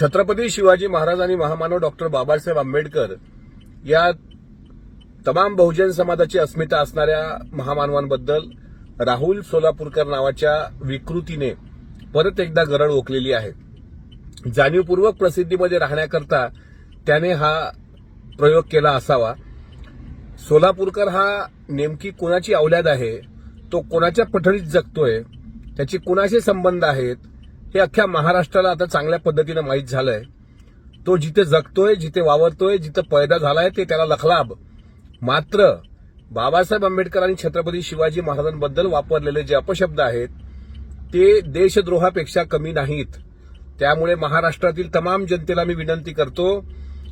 छत्रपती शिवाजी महाराज आणि महामानव डॉक्टर बाबासाहेब आंबेडकर या तमाम बहुजन समाजाची अस्मिता असणाऱ्या महामानवांबद्दल राहुल सोलापूरकर नावाच्या विकृतीने परत एकदा गरड ओकलेली आहे. जाणीवपूर्वक प्रसिद्धीमध्ये राहण्याकरता त्याने हा प्रयोग केला असावा. सोलापूरकर हा नेमकी कोणाची औल्याद आहे? तो कोणाच्या पठडीत जगतोय? त्याची कुणाशी संबंध आहेत? हे अख्ख्या महाराष्ट्राला आता चांगल्या पद्धतीनं माहीत झालंय. तो जिथे जगतोय जिथे वावरतोय जिथं पैदा झालाय ते त्याला लखलाब. मात्र बाबासाहेब आंबेडकर आणि छत्रपती शिवाजी महाराजांबद्दल वापरलेले जे अपशब्द आहेत ते देशद्रोहापेक्षा कमी नाहीत. त्यामुळे महाराष्ट्रातील तमाम जनतेला मी विनंती करतो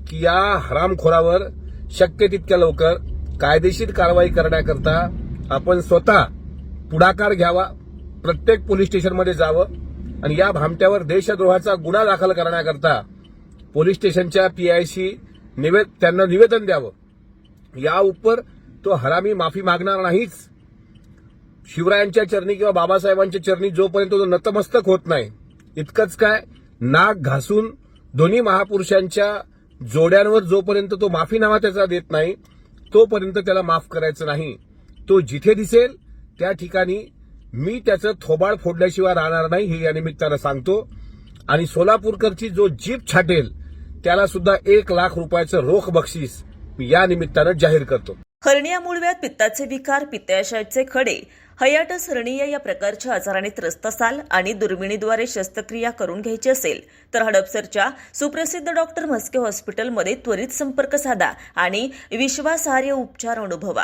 की या हरामखोरावर शक्य तितक्या लवकर कायदेशीर कारवाई करण्याकरता आपण स्वतः पुढाकार घ्यावा. प्रत्येक पोलीस स्टेशनमध्ये जावं. आणि या भामट्यावर देशद्रोहाचा गुन्हा दाखल करण्याकरता पोलीस स्टेशनच्या पीआयसी निवेद त्यांना निवेदन द्यावं. या उपर तो हरामी माफी मागणार नाहीच. शिवरायांच्या चरणी किंवा बाबासाहेबांच्या चरणी जोपर्यंत तो नतमस्तक होत नाही इतकंच काय नाक घासून दोन्ही महापुरुषांच्या जोड्यांवर जोपर्यंत तो माफीनामा त्याचा देत नाही तोपर्यंत त्याला माफ करायचं नाही. तो जिथे दिसेल त्या ठिकाणी मी त्याचं थोबाड फोडल्याशिवाय राहणार नाही हे या निमित्तानं सांगतो. आणि सोलापूरकरची जो जीप छाटेल त्याला सुद्धा एक लाख रुपयाचं रोख बक्षीस मी या निमित्तानं जाहीर करतो. हर्निया मूळव्यात पित्ताचे विकार पित्ताशयाचे खडे हयाटस हर्निया या प्रकारच्या आजाराने त्रस्त असाल आणि दुर्मिणीद्वारे शस्त्रक्रिया करून घ्यायची असेल तर हडपसरच्या सुप्रसिद्ध डॉक्टर म्हस्के हॉस्पिटलमध्ये त्वरित संपर्क साधा आणि विश्वासार्ह उपचार अनुभवा.